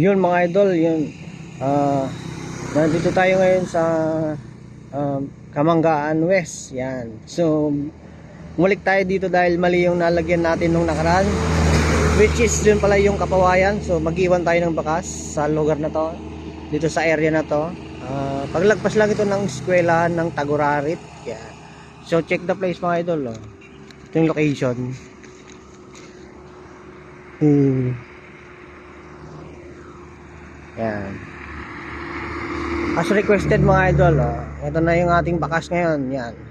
Yun mga idol, yun. Ah, nandito tayo ngayon sa um, Kamanggaan West. Yan. So, mulik tayo dito dahil mali yung nalagyan natin nung nakaraan. Which is yun pala yung kapawayan. So, mag-iwan tayo ng bakas sa lugar na to. Dito sa area na to. Ah, paglagpas lang ito ng eskwelahan ng Tagurarit. Yan. So, check the place mga idol. Oh. Ito yung location. Hmm. Yan. As requested mga idol, oh. ito na yung ating bakas ngayon. Yan.